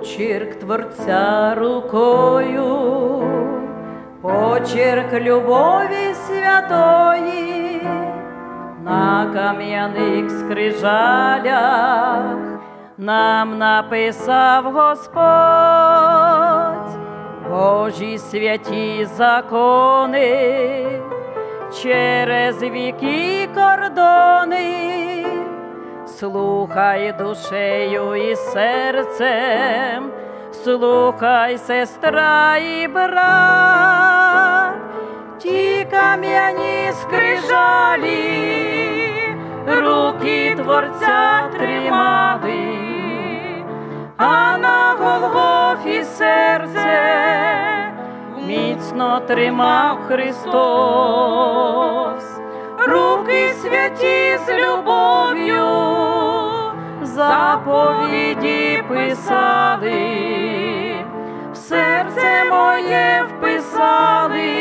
почерк творця рукою, почерк любові святої, на кам'яних скрижалях нам написав Господь Божі святі закони через віки кордони. Слухай душею і серцем, слухай, сестра і брат, ті кам'яні скрижалі, руки творця тримали, а на Голгофі серце міцно тримав Христос. Руки святі з любов'ю, заповіді писали, в серце моє вписали,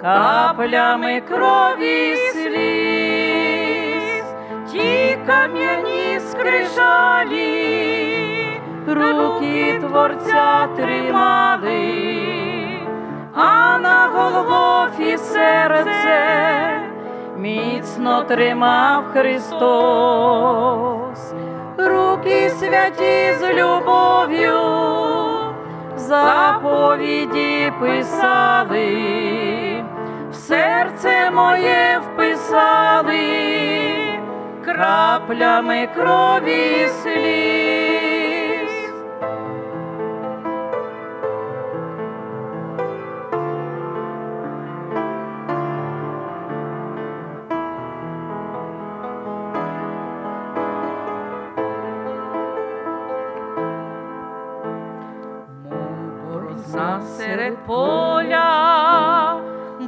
каплями крові сліз, ті кам'яні скрижалі, руки творця тримали а на Голгофі серце міцно тримав Христос, святі з любов'ю, заповіді писали, в серце моє вписали, краплями крові сліз. Борозна серед поля,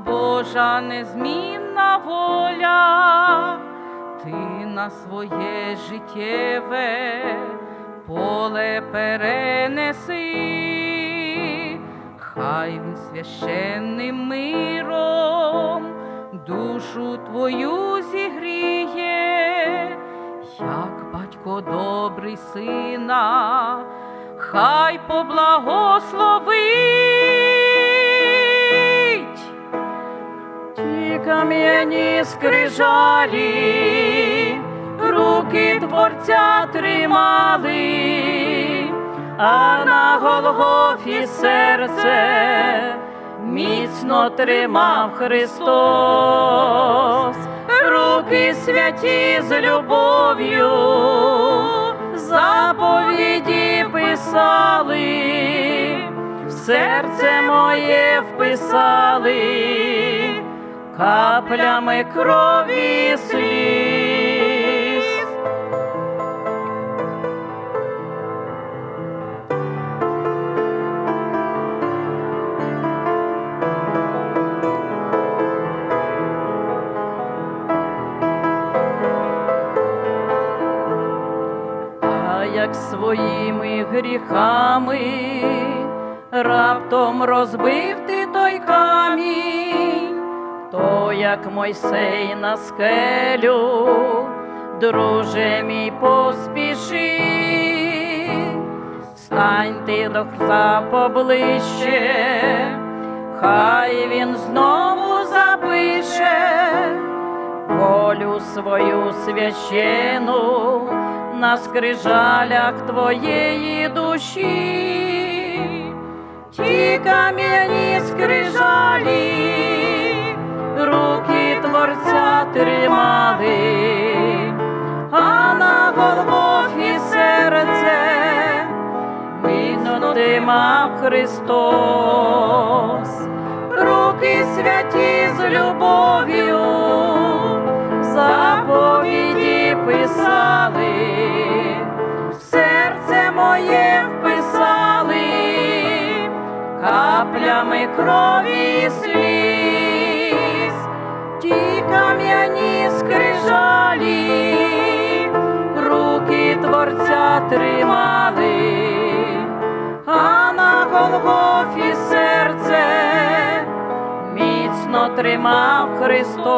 Божа незмінна воля, ти на своє життєве поле перенеси, хай він священним миром душу твою зігріє, як батько добрий сина хай поблагословить. Ті кам'яні скрижалі, руки творця тримали, а на Голгофі серце міцно тримав Христос, руки святі з любов'ю, заповіді писали, в серце моє вписали каплями крові сліз. Як своїми гріхами. Раптом розбив ти той камінь, то як Мойсей на скелю, друже мій поспіши, стань ти до Христа поближче, хай він знову запише волю свою священу на скрижалях твоєї душі, ті кам'яні скрижалі, руки творця тримали, а на Голгофі серце тримав Христос, руки святі з любов'ю каплями крові сліз, ті кам'яні скрижалі, руки творця тримали, а на Голгофі серце міцно тримав Христос,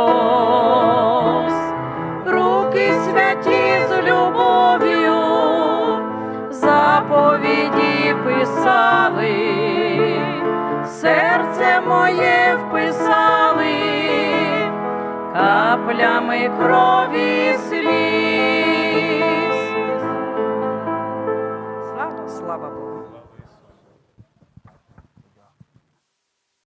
плями крові сліз. Слава Богу.